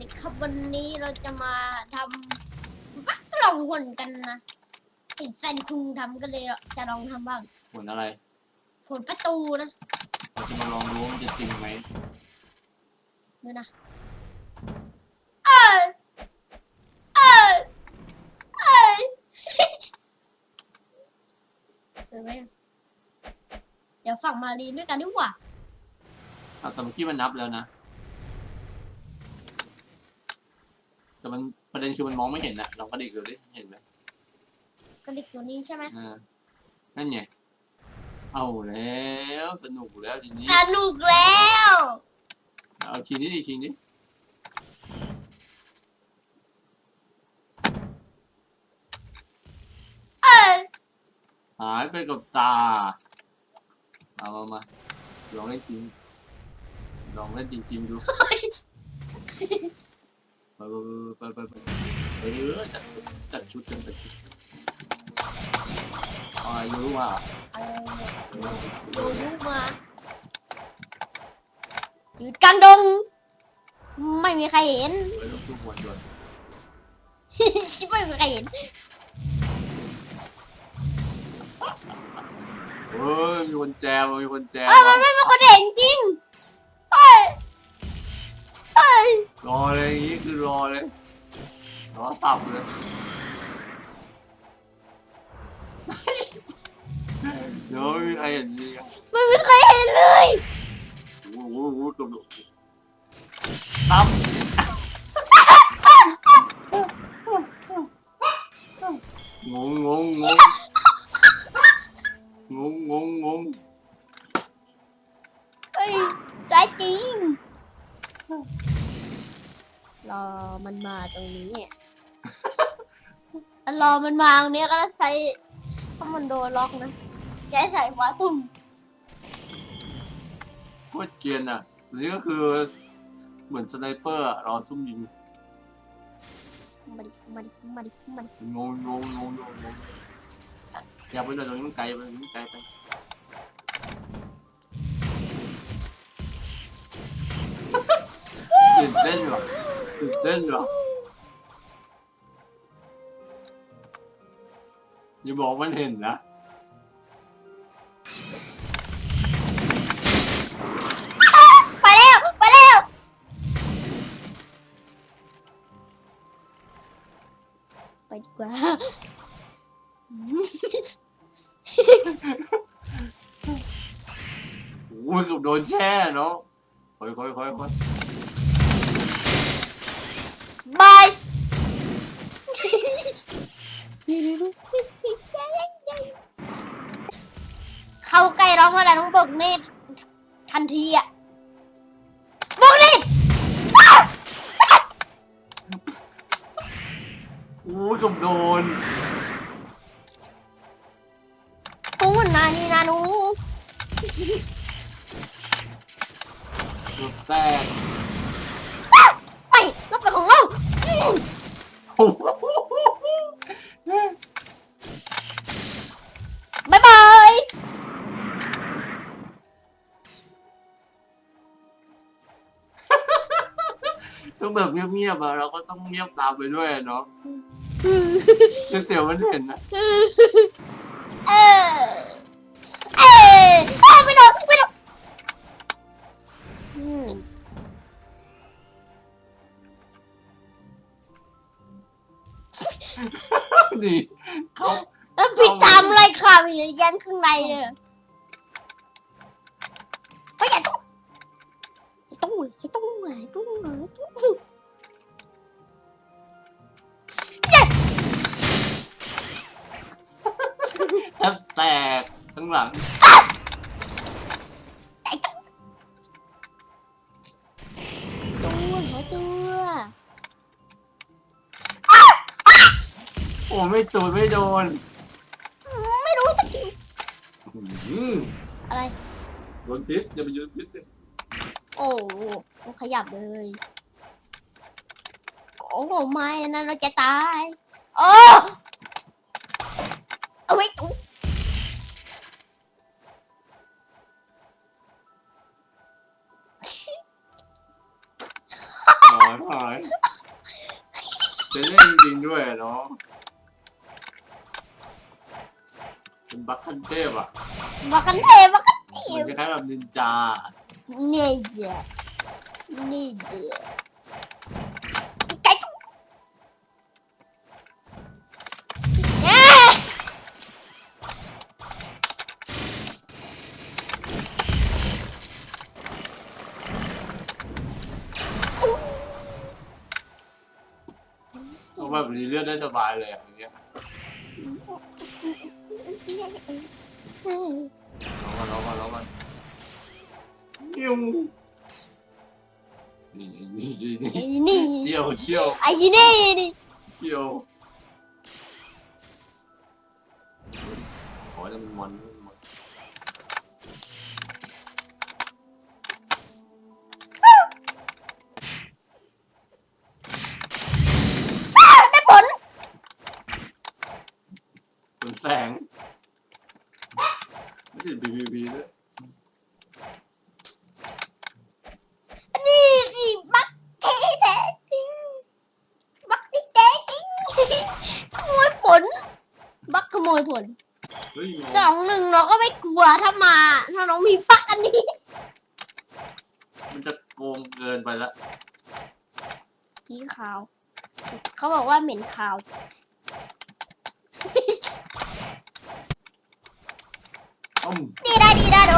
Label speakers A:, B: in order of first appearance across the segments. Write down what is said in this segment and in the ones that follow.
A: ดีครับวันนี้เราจะมาทำวักลองหุ่นกันนะเห็นแฟนคุงทำก็เลยจะลองทำบ้าง
B: ผลอะไร
A: ผลประตูนะ
B: เราจะมาลองดูว่ามันจะจริงไหม
A: ดูนะเอ้ยเอ้ยเอ้ยเดี๋ยวไหมเดี๋ยวฝั่งมารีนด้วยกันดีกว่า
B: อะแต่เมื่อกี้มันนับแล้วนะ แต่มันประเด็นคือมันมองไม่เห็นนะลองกระดิกดูดิเห็นไหม
A: กระดิกตัวนี้ใช่ไหม
B: อ่านั่นไงเอาแล้วสนุกแล้วทีนี้
A: สนุกแล้ว
B: เอาทีนี้ดิทีนี้
A: เอ้ย
B: หายไปกับตาเอามามาลองเล่นจริงลองเล่นจริงๆดู ไปไปไปไปไปเออจัดจัดชุดกันจัดชุดอายุว่า
A: อะไรเนี่ยดูรูปมาอยู่กลางดง ไม่มีใครเห็น
B: เฮ้ยลูกทุกคนด้วย
A: ไม่มีใครเห็น
B: เฮ้ยมีคนแจมมีคนแจม
A: เอ้ยมันไม่มีคนเห็นจริง
B: รอเลยอย่างนี้คือรอเลยรอสับเลยเดี๋ยวไม่มีใครเห็นจริงอะ
A: ไม่มีใครเห็นเลย
B: โอ้โหโอ้โหกระโดดตั้ม
A: มันมาตรงนี้อะรอมันมาตรงนี้ก็ใช้ถ้ามันโดนล็อกนะใช้สายฟ้าตุ่ม
B: โคตรเกรียนอะนี่ก็คือเหมือนสไนเปอร์อะรอซุ่มยิง
A: มาดิมาดิมาดิมาดิ
B: งงงงงงงงงอย่าไปเลยตรงนี้มันไกลไปมันไกลไปตื่นเต้นเหรอตื่นเต้นเหรอ อย่าบอกมันเห็นนะ
A: ไปแล้ว ไปแล้ว ไปดีกว่า
B: โอ้ยเกือบโดนแช่เนาะค่อยค่อยค่อยค่อย
A: บาย เข้าใกล้ร้องเมื่อไหร่ต้องบอกเนตทันทีอะบอกเนต
B: โอ้ยเกือบโดน
A: ตูนนานี่นานู
B: เกือบแตก
A: ไปแล้วไปของเราอืม
B: โอ้โห
A: บายบาย
B: แบบเงียบๆอะเราก็ต้องเงียบตามไปด้วยอะเนาะคือเสียวมันเห็นนะ
A: เออ เออเอ้ยไม่โดนไม่โดนอืม
B: ดีเขา
A: แล้วปิดตามอะไรค่ะมียันข้างในเลยเฮ้ยอย่าตู้ไอ้ตู้ไอ้ตู้ไอ้ตู้ไอ้ตู้
B: แทบแตกทั้งหลัง
A: ตู้หายตัว
B: โอ้ไม่สูดไม่โดน
A: อืมไม่รู้สกิล
B: อืม
A: อะไร
B: โดนพิษอย่าไปยืนพิษสิ
A: โอ้โหมันขยับเลย โอ้โหไม่นะเราจะตาย โอ้เอาไว้ตู้
B: โอ้ย ริงๆด้วยอะน้องเป็นบัคคันเทพอะ
A: บักกันเทบักกันเท
B: มันคล้ายๆแบบนินจา
A: นี่จ้ะนี่จ้
B: แบบนี้เลือดได้สบายเลยอะอย่างเงี้ยร้องกันร้องกันร้องกันยิ้วนี่นี่นี่นี่
A: ไอ้นี่
B: เชี่ยวเชี่ยว
A: ไอ้นี่นี่
B: เชี่ยวขอให้มันมันมันมัน
A: ได้ผล
B: เป็นแสงไม่ติดบีบีบีด้วย
A: นี่สิบักเทแท้จริงบักที่แท้จริงขโมยผล บักขโมย ผล
B: เฮ้ยง
A: สองหนึ่งเราก็ไม่กลัวถ้ามา ถ้าน้องมีปักอันนี้
B: มันจะโกงเกินไปละ
A: พี่ขาว เขาบอกว่าเหม็นขาว
B: อ้อม
A: ดีได้ดีได้โด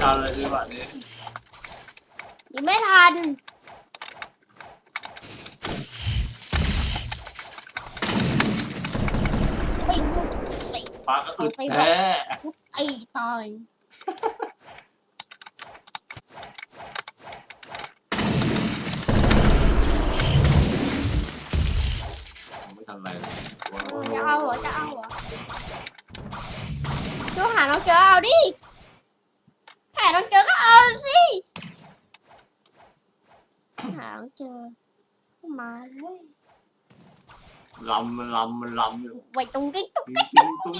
B: ทันเลยจังหวะนี้
A: ยังไม่ทัน ไอ้ทุกไอ้
B: ฟ้าก็อึดแท้
A: ไอ้ตาย
B: ไม่ทันไรเลยว้าว
A: จะเอาเหรอจะเอาเหรอดูหาน้องเจอเอาดิ trời mệt quá lòng lòng
B: lòng quay tung cái tung cái tung cái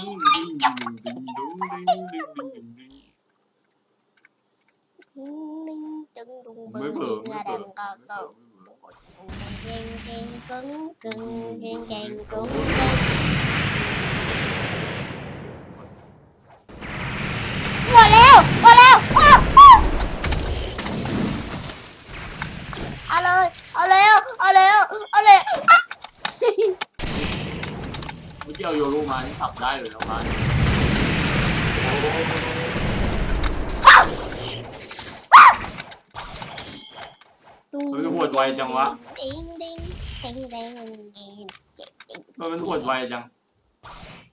B: ninh chân đùng bự đùng là đàn cò cò khen khen cứng cưng khen khen cứng
A: cưng Wow, Leo! Wow, Leo! Wow! เบิ้
B: ไม่
A: ง
B: เบื่อ
A: เง
B: ไม่าเบื่อ
A: ดำก็
B: ไม่
A: ก็
B: เบื่อ
A: เก่งเก่งกึ่งกึ่งเก่งเก่งกึ่งกึ่งหมดแล้วหมดแล้วอ้าวอ้าวเอาเลย เอาแล้วเอาแล้วเอาเลยอะ
B: เมื่อกี้เอาโยรุมานี่ขับได้เลยนะมา
A: ดิงดิงดิงดิงดิงดิง
B: มันมันหวดไวจัง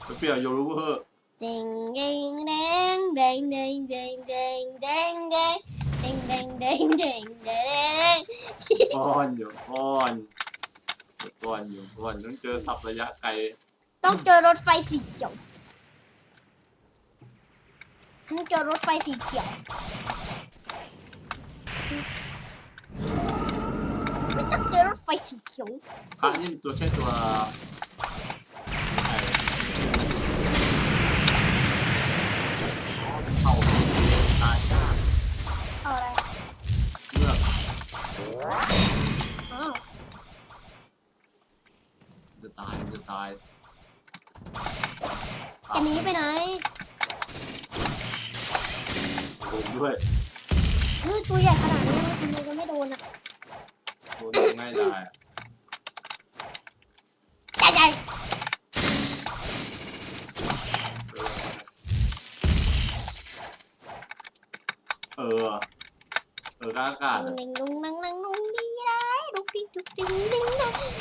B: ไปเปลี่ยนโยรุเถอะ
A: ดิงดิงดิงดิงดิงดิงดิงดิงดิง ดิงดิงดิงดิงดิง
B: ป้อนอยู่ป้อนป้อนอยู่ป้อนต้องเจอขับระยะไกล
A: ต้องเจอรถไฟสีเขียวต้องเจอรถไฟสีเขียวไม่ต้องเจอรถไฟสีเขียว
B: พระนี่ตัวใช่ตัว เอา
A: อะไร
B: เลือก
A: อ้าว
B: จะตายจะตาย
A: จะหนีไปไหน
B: โดนด้วย
A: เฮ้ยตัวใหญ่ขนาดนี้ทำไมจะไม่โดนอะ
B: โดนง่ายได้อะ
A: ใหญ่ใหญ่
B: เออ เออางอากาศ
A: นิ่งนุ่งนังนังนุ่งดีได้ดุกดิกดุกดิงดิงนะดิง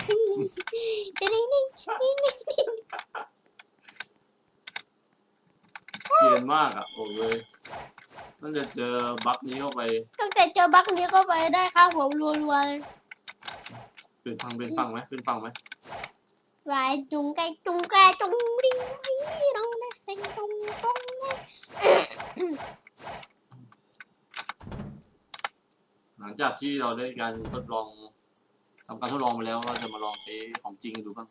A: ดิงดิงดิงดิงดิงดิง
B: เกรียนมากอะโอ้ยตั้งแต่เจอบัฟนี้เข้าไป
A: ตั้งแต่เจอบั๊กนี้เข้าไปได้ค่าหัวรัวๆเลย
B: เป็นฟังเป็นฟังไหมเป็นฟังไหม
A: วายจุงไก่จุงไกจุงริงริงร้องได้เซ็งตรงตรงได้
B: หลังจากที่เราได้การทดลองทำการทดลองไปแล้วเราจะมาลองใช้ของจริงดูบ้าง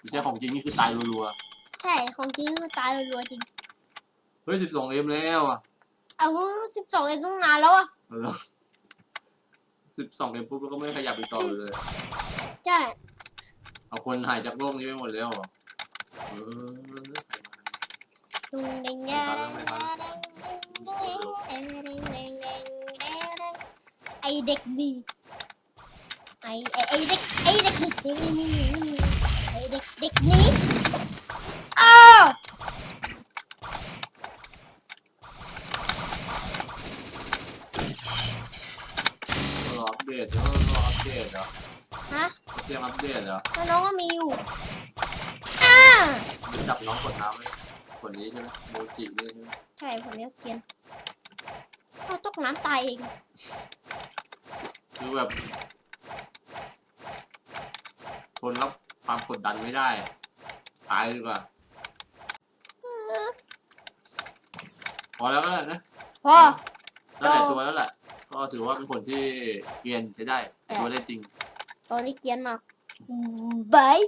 B: ไม่ใช่ของจริงนี่คือตายรัวๆ
A: ใช่ของจริงคือตายรัวๆจริง
B: เฮ้ยสิบสองเอ็มแล้วอะ
A: เอาสิบสองเองต้องนานแล้วอะ
B: สิบสองเอ็มปุ๊บก็ไม่ขยับไปต่อเลย
A: ใช่
B: เอาคนหายจากโลกนี้ไปหมดแล้วเหร
A: อเออดุงเด้งเด้งเด้งเด้งเด้งเด้งเด้ง ไอเด็กดีไอไอไอเด็กไอเด็กนี่ไอเด็กเด็กนี้อ้าว
B: รออัปเดตเออรออัปเดตเหรอ
A: ฮะ
B: เตรียมอัปเดตเหรอ
A: แล้วน้องก็มีอยู่อ้า
B: ไปจับน้องกดน้ำไว้คนนี้ใช่ไหมโมจินี่ใช่ไหม
A: ใช่ผมเลี้ยงเกียนเรา ตกน้ำตายเอง
B: คือแบบทนรับความกดดันไม่ได้อะตายดีกว่าพอแล้วก็ได้นะ
A: พ่อ
B: แล้วแต่ตัวแล้วแหละก็ถือว่าเป็นผลที่เกรียนใช้ได้แต่ตัวได้จริง
A: ตอนนี้เกียนมากบาย